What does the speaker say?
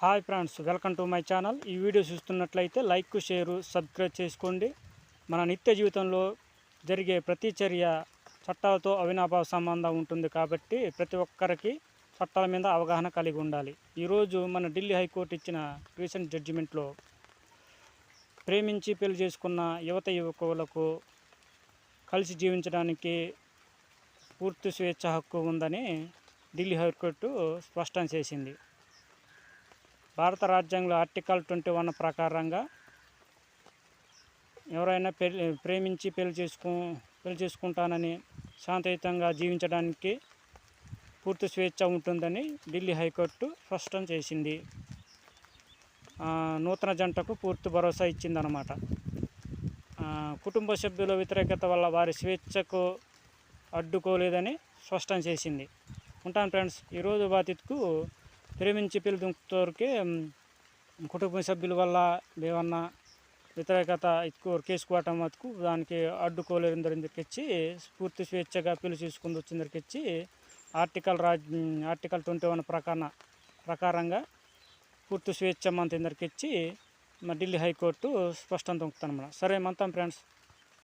Hi friends welcome to my channel. ఈ video చూస్తున్నట్లయితే like share subscribe చేసుకోండి. మన నిత్య జీవితంలో జరిగే ప్రతి చర్య చట్టాలతో అవినాభావ సంబంధం ఉంటుంది కాబట్టి ప్రతి ఒక్కరికి చట్టాల మీద అవగాహన కలిగి ఉండాలి. ఈరోజు మన ఢిల్లీ హైకోర్టు ఇచ్చిన రీసెంట్ జడ్జిమెంట్లో ప్రేమించి పెళ్ళి చేసుకున్న యువత యువకులకు కలిసి జీవించడానికి పూర్తి స్వేచ్ఛ హక్కు ఉందని ఢిల్లీ హైకోర్టు స్పష్టం చేసింది. భారత రాజ్యాంగంలో ఆర్టికల్ ట్వంటీ వన్ ప్రకారంగా ఎవరైనా పెళ్ళి ప్రేమించి పెళ్ళి చేసుకు పెళ్ళి చేసుకుంటానని శాంతియుతంగా జీవించడానికి పూర్తి స్వేచ్ఛ ఉంటుందని ఢిల్లీ హైకోర్టు స్పష్టం చేసింది. నూతన జంటకు పూర్తి భరోసా ఇచ్చిందనమాట కుటుంబ సభ్యుల వ్యతిరేకత వల్ల వారి స్వేచ్ఛకు అడ్డుకోలేదని స్పష్టం చేసింది. ఉంటాను ఫ్రెండ్స్ ఈరోజు బాధితుకు ప్రేమించి పెళ్ళి దుంకుతోరికి కుటుంబ సభ్యుల వల్ల ఏమన్నా వ్యతిరేకత ఎక్కువ కేసుకోవటం మటుకు దానికి అడ్డుకోలేని దగ్గరికి స్ఫూర్తి స్వేచ్ఛగా పెళ్ళి తీసుకుని వచ్చిన దగ్గరికి ఆర్టికల్ రాజ్ ఆర్టికల్ ట్వంటీ వన్ ప్రకారం ప్రకారంగా పూర్తి స్వేచ్ఛ మంత ఇచ్చి మా ఢిల్లీ హైకోర్టు స్పష్టం దొంకుతాను సరే మంతం ఫ్రెండ్స్.